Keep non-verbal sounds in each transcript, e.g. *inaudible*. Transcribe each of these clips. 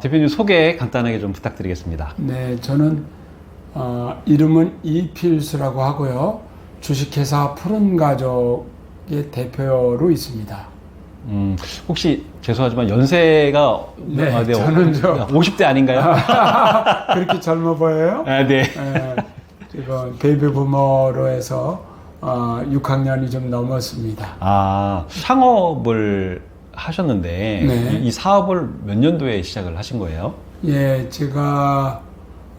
대표님 소개 간단하게 좀 부탁드리겠습니다. 네, 저는 어, 이름은 이필수라고 하고요. 주식회사 푸른 가족의 대표로 있습니다. 음, 혹시 죄송하지만 연세가 네, 아, 저는 저- 50대 아닌가요? *laughs* 그렇게 젊어 보여요? 아, 네. 예, 지금 베이비 부머로 해서 어, 6학년이 좀 넘었습니다. 아, 창업을 하셨는데 네. 이, 이 사업을 몇 년도에 시작을 하신 거예요? 예, 제가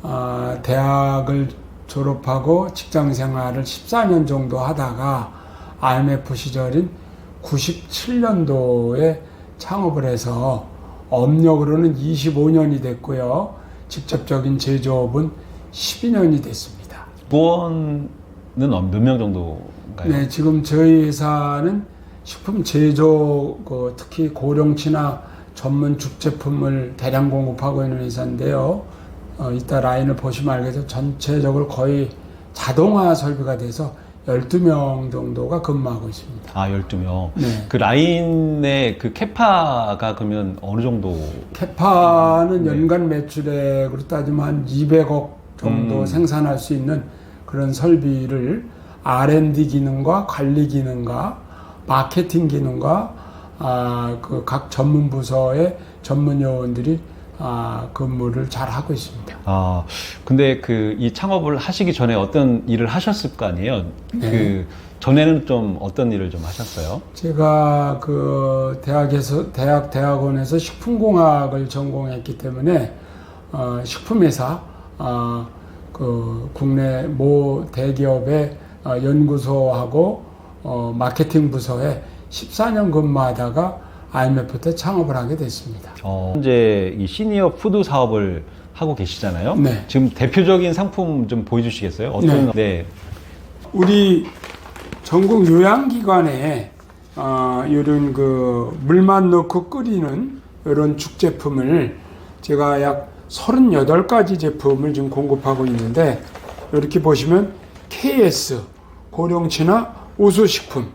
아, 대학을 졸업하고 직장 생활을 14년 정도 하다가 IMF 시절인 97년도에 창업을 해서 업력으로는 25년이 됐고요. 직접적인 제조업은 12년이 됐습니다. 부원은 몇 명 정도인가요? 네, 지금 저희 회사는 식품 제조, 그 특히 고령치나 전문 죽제품을 대량 공급하고 있는 회사인데요. 어, 이따 라인을 보시면 알겠지만 전체적으로 거의 자동화 설비가 돼서 12명 정도가 근무하고 있습니다. 아, 12명. 네. 그 라인의 그 캐파가 그러면 어느 정도? 캐파는 네. 연간 매출액으로 따지면 한 200억 정도 음. 생산할 수 있는 그런 설비를 R&D 기능과 관리 기능과 마케팅 기능과 아, 그 각 전문 부서의 전문 요원들이 아, 근무를 잘 하고 있습니다. 아, 근데 그 이 창업을 하시기 전에 어떤 일을 하셨을 거 아니에요? 네. 그 전에는 좀 어떤 일을 좀 하셨어요? 제가 그 대학에서 대학 대학원에서 식품공학을 전공했기 때문에 어, 식품회사 어, 그 국내 모 대기업의 어, 연구소하고 어, 마케팅 부서에 14년 근무하다가 IMF 때 창업을 하게 됐습니다. 어, 현재 이 시니어 푸드 사업을 하고 계시잖아요. 네. 지금 대표적인 상품 좀 보여주시겠어요? 어떤? 네. 우리 전국 요양기관에 어, 이런 그 물만 넣고 끓이는 이런 죽 제품을 제가 약 38가지 제품을 지금 공급하고 있는데 이렇게 보시면 KS 고령치나 우수식품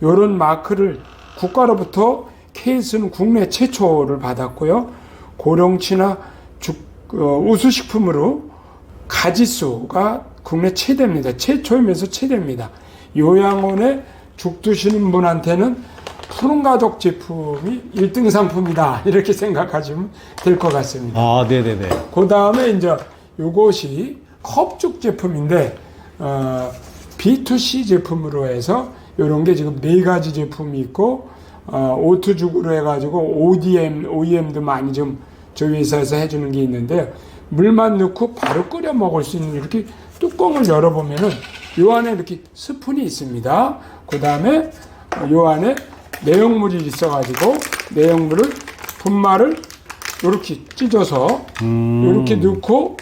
이런 마크를 국가로부터 KS는 국내 최초를 받았고요. 고령치나 죽, 어, 우수식품으로 가지수가 국내 최대입니다. 최초이면서 최대입니다. 요양원에 죽 드시는 분한테는 푸른 가족 제품이 1등 상품이다. *laughs* 이렇게 생각하시면 될 것 같습니다. 아, 네네네. 그 다음에 이제 요것이 컵죽 제품인데, 어, B2C 제품으로 해서 요런 게 지금 네 가지 제품이 있고, 어, 오투죽으로 해가지고 ODM, OEM도 많이 좀 저희 회사에서 해주는 게 있는데, 물만 넣고 바로 끓여 먹을 수 있는 이렇게 뚜껑을 열어보면은 요 안에 이렇게 스푼이 있습니다. 그 다음에 요 안에 내용물이 있어가지고 내용물을 분말을 이렇게 찢어서 음. 이렇게 넣고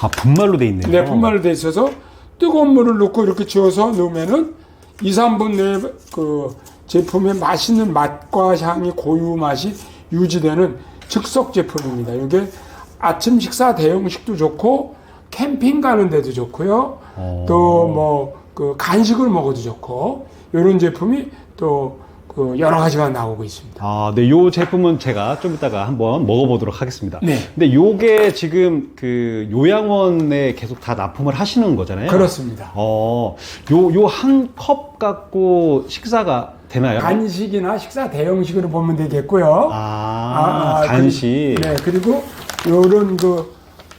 아, 분말로 돼 있네요. 네, 분말로 돼 있어서 뜨거운 물을 넣고 이렇게 지어서 넣으면은 2, 3분 내에 그 제품의 맛있는 맛과 향이 고유 맛이 유지되는 즉석 제품입니다. 이게 아침 식사 대용식도 좋고 캠핑 가는 데도 좋고요. 어. 또뭐 그 간식을 먹어도 좋고 이런 제품이 또 그 여러 가지가 나오고 있습니다. 아, 네, 요 제품은 제가 좀 이따가 한번 먹어보도록 하겠습니다. 네. 근데 요게 지금 그 요양원에 계속 다 납품을 하시는 거잖아요. 그렇습니다. 어, 요, 요 한 컵 갖고 식사가 되나요? 간식이나 식사 대용식으로 보면 되겠고요. 아, 아, 간식. 그리- 네, 그리고 요런 그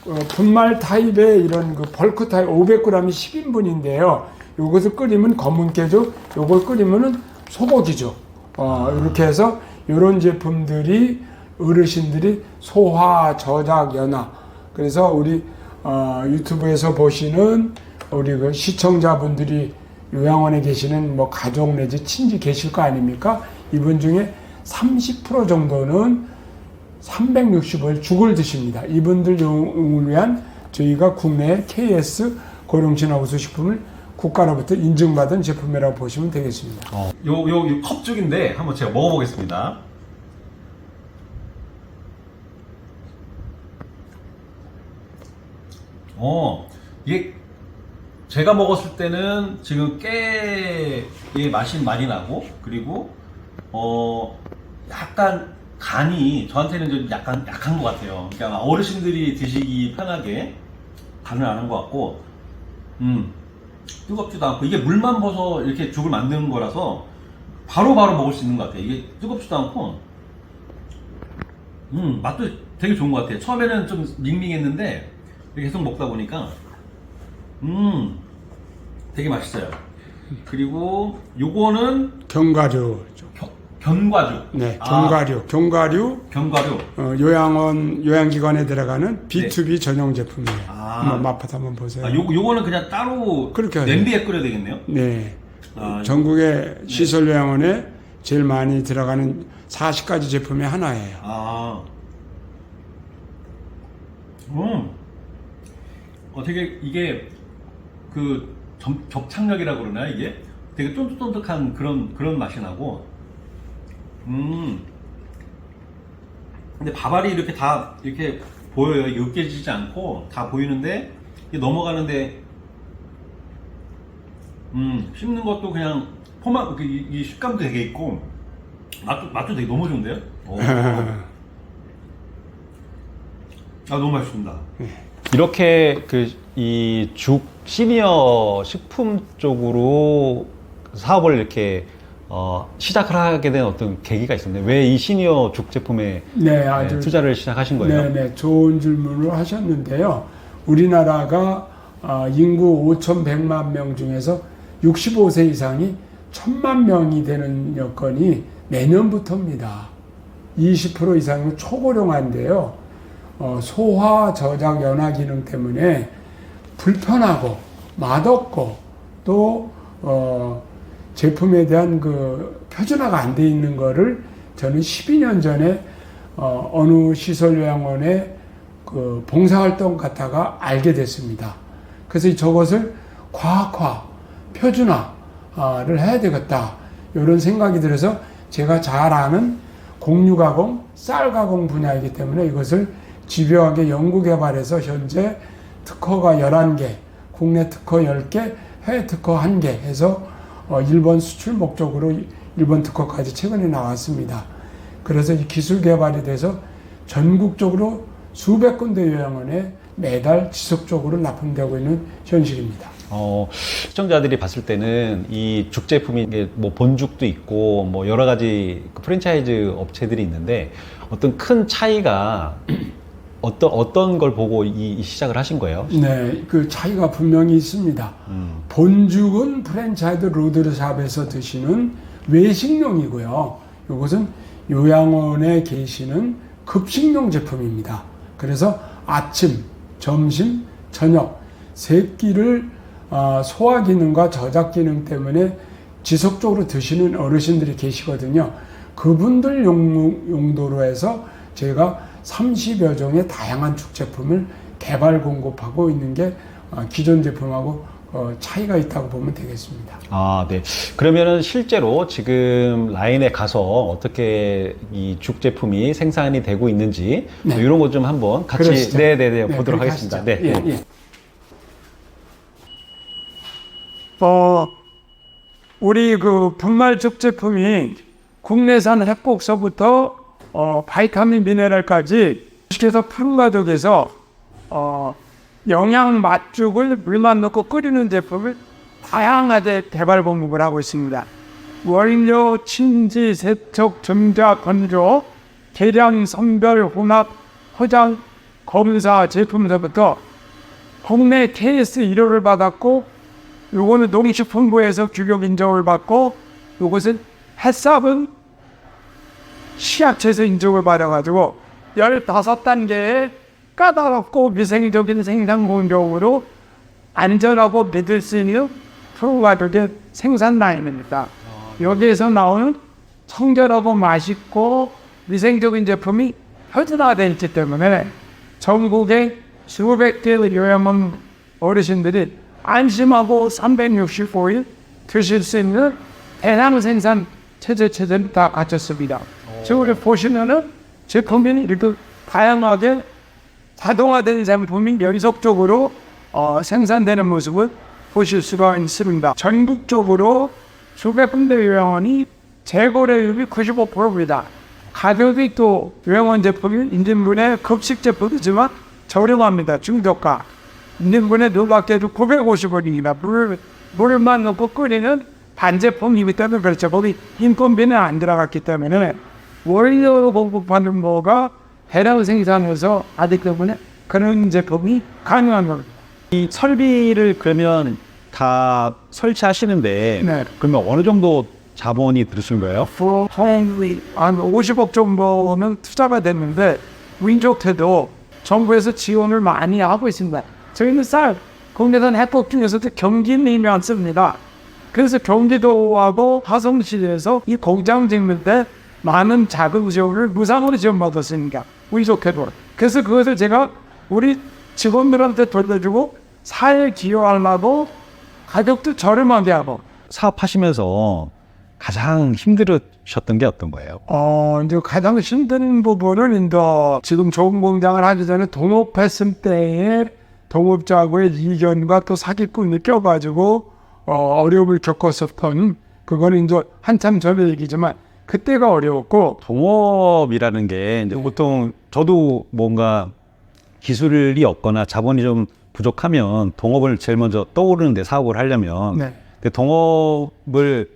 어, 분말 타입의 이런 그 벌크 타입 500g이 10인분인데요. 요것을 끓이면 검은 깨죠. 요걸 끓이면은 소고기죠. 어, 이렇게 해서 요런 제품들이 어르신들이 소화, 저작, 연화. 그래서 우리 어, 유튜브에서 보시는 우리 그 시청자분들이 요양원에 계시는 뭐 가족 내지 친지 계실 거 아닙니까? 이분 중에 30% 정도는 360을 죽을 드십니다. 이분들 용을 위한 저희가 국내 KS 고령진화 우수식품을 국가로부터 인증받은 제품이라고 보시면 되겠습니다. 어, 요, 요, 요 컵죽인데 한번 제가 먹어보겠습니다. 어, 이게 제가 먹었을 때는 지금 깨의 맛이 많이 나고, 그리고, 어, 약간 간이 저한테는 좀 약간 약한 것 같아요. 그러니까 어르신들이 드시기 편하게 간을 안 한 것 같고, 음 뜨겁지도 않고 이게 물만 벗어 이렇게 죽을 만드는 거라서 바로 바로 먹을 수 있는 것 같아요. 이게 뜨겁지도 않고, 음 맛도 되게 좋은 것 같아요. 처음에는 좀 밍밍했는데 계속 먹다 보니까 음 되게 맛있어요. 그리고 요거는 견과류. 견- 견과류. 네, 아, 견과류. 견과류 견과류. 어, 요양원 요양기관에 들어가는 B2B 전용 제품이에요. 네. 아. 한번 맛보다 한번 보세요. 아, 요, 요거는 그냥 따로 그렇게 하죠. 냄비에 끓여야 되겠네요. 네. 아, 전국의 시설 요양원에 제일 많이 들어가는 40가지 제품의 하나예요. 아. 음. 어, 되게 이게 그 점- 접착력이라고 그러나 이게 되게 쫀득쫀득한 그런 그런 맛이 나고. 음. 근데 밥알이 이렇게 다 이렇게 보여요. 으깨지지 않고 다 보이는데 넘어가는데 음 씹는 것도 그냥 포만 그 이, 이 식감도 되게 있고 맛도 맛도 되게 너무 좋은데요? 오. 아 너무 맛있습니다. 이렇게 그 이 죽 시니어 식품 쪽으로 사업을 이렇게 어, 시작을 하게 된 어떤 계기가 있었나요? 왜 이 시니어 죽 제품에 네, 네, 아주 투자를 시작하신 거예요? 네, 네, 좋은 질문을 하셨는데요. 우리나라가 아, 인구 5,100만 명 중에서 65세 이상이 1,000만 명이 되는 여건이 내년부터입니다. 20% 이상은 초고령화인데요. 어, 소화, 저장, 연화 기능 때문에 불편하고 맛없고 또 어, 제품에 대한 그 표준화가 안 돼 있는 거를 저는 12년 전에 어, 어느 시설 요양원에 그 봉사활동 갔다가 알게 됐습니다. 그래서 저것을 과학화, 표준화를 해야 되겠다. 이런 생각이 들어서 제가 잘 아는 공유 가공, 쌀 가공 분야이기 때문에 이것을 집요하게 연구 개발해서 현재 특허가 11개, 국내 특허 10개, 해외 특허 1개 해서 어, 일본 수출 목적으로 일본 특허까지 최근에 나왔습니다. 그래서 이 기술 개발이 돼서 전국적으로 수백 군데 요양원에 매달 지속적으로 납품되고 있는 현실입니다. 어, 시청자들이 봤을 때는 이 죽 제품이 이게 뭐 본죽도 있고 뭐 여러 가지 그 프랜차이즈 업체들이 있는데 어떤 큰 차이가 어떤 어떤 걸 보고 이, 이 시작을 하신 거예요? 네, 그 차이가 분명히 있습니다. 음. 본죽은 프랜차이즈 로드샵에서 드시는 외식용이고요. 이것은 요양원에 계시는 급식용 제품입니다. 그래서 아침, 점심, 저녁 세 끼를 아, 소화 기능과 저작 기능 때문에 지속적으로 드시는 어르신들이 계시거든요. 그분들 용, 용도로 해서 제가 30여 종의 다양한 죽 제품을 개발 공급하고 있는 게 어, 기존 제품하고 어, 차이가 있다고 보면 되겠습니다. 아, 네. 그러면은 실제로 지금 라인에 가서 어떻게 이 죽 제품이 생산이 되고 있는지 네. 뭐 이런 것 좀 한번 같이. 네, 네, 네, 네, 보도록 하겠습니다. 하시죠. 네. 예, 네. 예. 어, 우리 그 분말 죽 제품이 국내산 핵곡서부터 어, 바이타민 미네랄까지 주식회사 푸른가족에서 어, 영양 맛죽을 물만 넣고 끓이는 제품을 다양하게 개발 공급을 하고 있습니다. 원료, 침지, 세척, 점자, 건조, 계량, 선별, 혼합, 포장, 검사 제품서부터 국내 KS 1호를 받았고 요거는 농식품부에서 규격 인정을 받고 요것은 햇삽은 시약처에서 인정을 받아가지고 15단계의 까다롭고 위생적인 생산 공정으로 안전하고 믿을 수 있는 프로바이오의 생산 라인입니다. 여기에서 나오는 청결하고 맛있고 위생적인 제품이 표준화되어 있기 때문에 전국의 수백 개의 요양원 어르신들이 안심하고 365일 드실 수 있는 대량 생산 체제 체제를 다 갖췄습니다. 지금 보시면은 제품이 이렇게 다양하게 자동화된 제품이 연속적으로 어, 생산되는 모습을 보실 수가 있습니다. 전국적으로 수백 군데 요양원이 재고료율이 95%입니다. 가격이 또 유행원 제품이 인진분해 급식 제품이지만 저렴합니다. 중저가. 인진분해 누밖에도 950원입니다. 물, 물만 넣고 끓이는 반제품이기 때문에 그렇죠. 거기 인건비는 안 들어갔기 때문에 원료 공급하는 거가 대량 생산해서 하기 때문에 그런 제품이 가능한 겁니다. 이 설비를 그러면 다 설치하시는데 네. 그러면 어느 정도 자본이 들으신 거예요? 한 50억 정도는 투자가 됐는데 윈족태도 정부에서 지원을 많이 하고 있습니다. 저희는 쌀 국내산 해법 중에서도 경기님이 많습니다. 그래서 경기도하고 화성시에서 이 공장 짓는데 많은 지원을 무상으로 지원받았으니까 윈족태도. 그래서 그것을 제가 우리 직원들한테 돌려주고 사회 기여하려고 가격도 저렴하게 하고 사업하시면서 가장 힘들으셨던 게 어떤 거예요? 어, 이제 가장 힘든 부분은 이제 지금 좋은 공장을 하기 전에 동업했을 때에 동업자하고의 이견과 또 사기꾼이 껴가지고 어, 어려움을 겪었었던 그거는 이제 한참 전의 얘기지만 그때가 어려웠고 동업이라는 게 이제 보통 저도 뭔가 기술이 없거나 자본이 좀 부족하면 동업을 제일 먼저 떠오르는데 사업을 하려면 네. 근데 동업을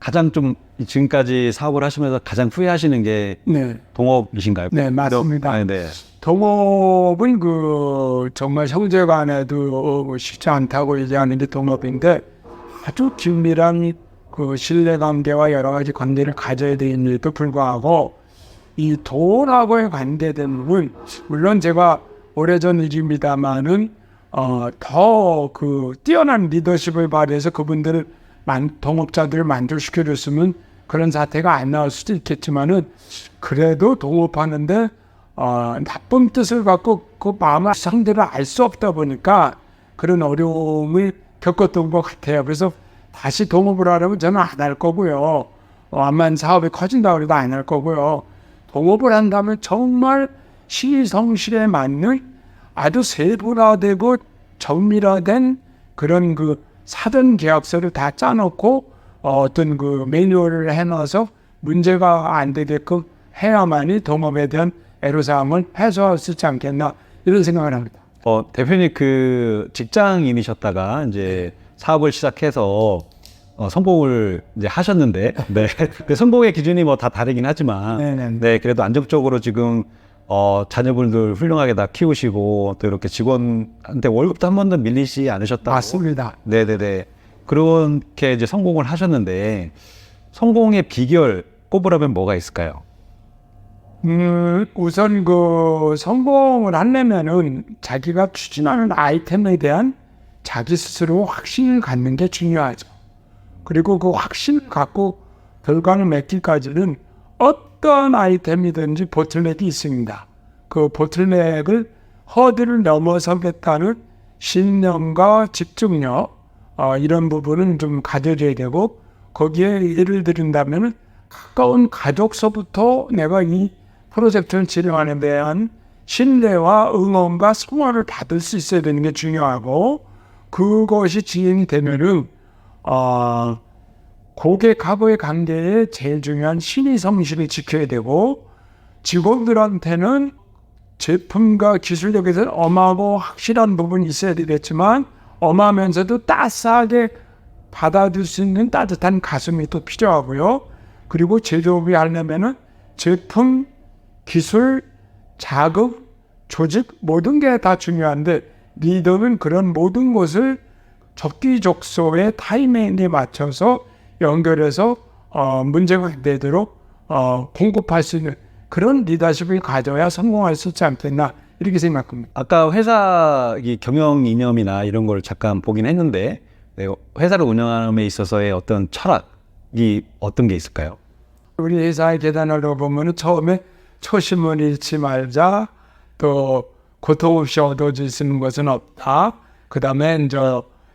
가장 좀 지금까지 사업을 하시면서 가장 후회하시는 게 네, 동업이신가요? 네 맞습니다. 아, 네. 동업은 그 정말 형제간에도 쉽지 않다고 얘기하는 게 동업인데 아주 긴밀한 그 신뢰관계와 여러 가지 관계를 가져야 되는데도 불구하고 이 돈하고의 관계된 부분 물론 제가 오래전 일입니다만은 어, 더 그 뛰어난 리더십을 발휘해서 그분들을 만, 동업자들을 만족시켜줬으면 그런 사태가 안 나올 수도 있겠지만은 그래도 동업하는데 어, 나쁜 뜻을 갖고 그 마음을 상대를 알 수 없다 보니까 그런 어려움을 겪었던 것 같아요. 그래서 다시 동업을 하려면 저는 안 할 거고요. 어, 암만 사업이 커진다 그래도 안 할 거고요. 동업을 한다면 정말 시성실에 맞는 아주 세분화되고 정밀화된 그런 그 사전 계약서를 다 짜놓고 어, 어떤 그 매뉴얼을 해놔서 문제가 안 되게끔 해야만이 동업에 대한 애로사항을 해소할 수 있지 않겠나 이런 생각을 합니다. 어, 대표님 그 직장인이셨다가 이제 사업을 시작해서 어, 성공을 이제 하셨는데, 네. *laughs* 그 성공의 기준이 뭐 다 다르긴 하지만, 네네. 네, 그래도 안정적으로 지금 어, 자녀분들 훌륭하게 다 키우시고 또 이렇게 직원한테 월급도 한 번도 밀리지 않으셨다고. 맞습니다. 네네네. 그렇게 이제 성공을 하셨는데 성공의 비결 꼽으라면 뭐가 있을까요? 음, 우선 그 성공을 하려면은 자기가 추진하는 아이템에 대한 자기 스스로 확신을 갖는 게 중요하죠. 그리고 그 확신을 갖고 결과를 맺기까지는 어떤 아이템이든지 보틀넥이 있습니다. 그 보틀넥을 허들을 넘어서겠다는 신념과 집중력 어, 이런 부분은 좀 가져줘야 되고 거기에 예를 들은다면 가까운 가족서부터 내가 이 프로젝트를 진행하는 데 대한 신뢰와 응원과 성원을 받을 수 있어야 되는 게 중요하고 그것이 진행이 되면은 어, 고객하고의 관계에 제일 중요한 신의 성실을 지켜야 되고 직원들한테는 제품과 기술력에서 엄하고 확실한 부분이 있어야 되겠지만 엄하면서도 따스하게 받아줄 수 있는 따뜻한 가슴이 또 필요하고요. 그리고 제조업이 하려면은 제품, 기술, 자급, 조직 모든 게 다 중요한데 리더는 그런 모든 것을 적기적소의 타이밍에 맞춰서 연결해서 어, 문제가 안 되도록 어, 공급할 수 있는 그런 리더십을 가져야 성공할 수 있지 않겠나 이렇게 생각합니다. 아까 회사 이 경영 이념이나 이런 걸 잠깐 보긴 했는데 네, 회사를 운영함에 있어서의 어떤 철학이 어떤 게 있을까요? 우리 회사의 계단을 보면은 처음에 초심을 잃지 말자 또 고통 없이 얻어질 수 있는 것은 없다. 그 다음에 이제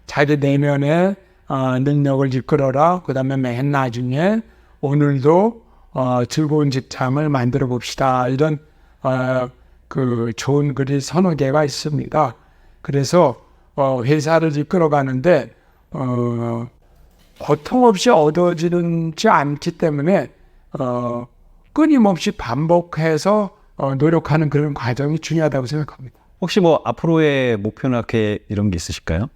자기 내면의 어, 능력을 이끌어라. 그 다음에 맨 나중에 오늘도 어, 즐거운 직장을 만들어 봅시다. 이런 어, 그 좋은 글이 서너 개가 있습니다. 그래서 어, 회사를 이끌어가는데 어, 고통 없이 얻어지지 않기 때문에 어, 끊임없이 반복해서 어, 노력하는 그런 과정이 중요하다고 생각합니다. 혹시 뭐 앞으로의 목표나 이렇게 이런 게 있으실까요?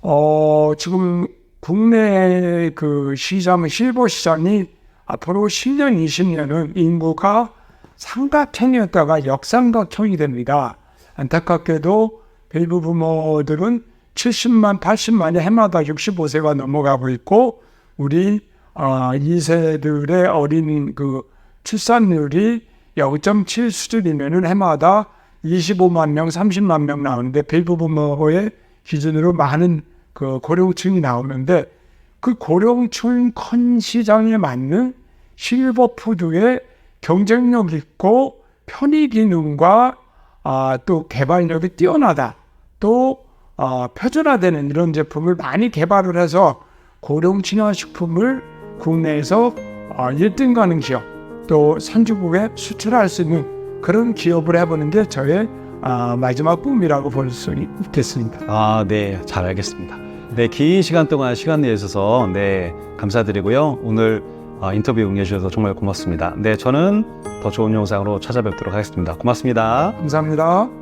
어, 지금 국내 그 시장, 실버 시장이 앞으로 10년, 20년은 인구가 삼각형이었다가 역삼각형이 됩니다. 안타깝게도 베이비 부모들은 70만, 80만이 해마다 65세가 넘어가고 있고, 우리 어, 2세들의 어린 그 출산율이 0.7 수준이면은 해마다 25만 명, 30만 명 나오는데 베이비 부모의 기준으로 많은 그 고령층이 나오는데 그 고령층 컨 시장에 맞는 실버푸드의 경쟁력 있고 편의 기능과 아, 또 개발력이 뛰어나다 또 아, 표준화되는 이런 제품을 많이 개발을 해서 고령 친화 식품을 국내에서 아, 1등 가는 기업 또 선진국에 수출할 수 있는 그런 기업을 해보는 게 저의 아, 마지막 꿈이라고 볼 수 있겠습니다. 아, 네, 잘 알겠습니다. 네, 긴 시간 동안 시간 내주셔서 네 감사드리고요. 오늘 아, 인터뷰 응해주셔서 정말 고맙습니다. 네, 저는 더 좋은 영상으로 찾아뵙도록 하겠습니다. 고맙습니다. 감사합니다.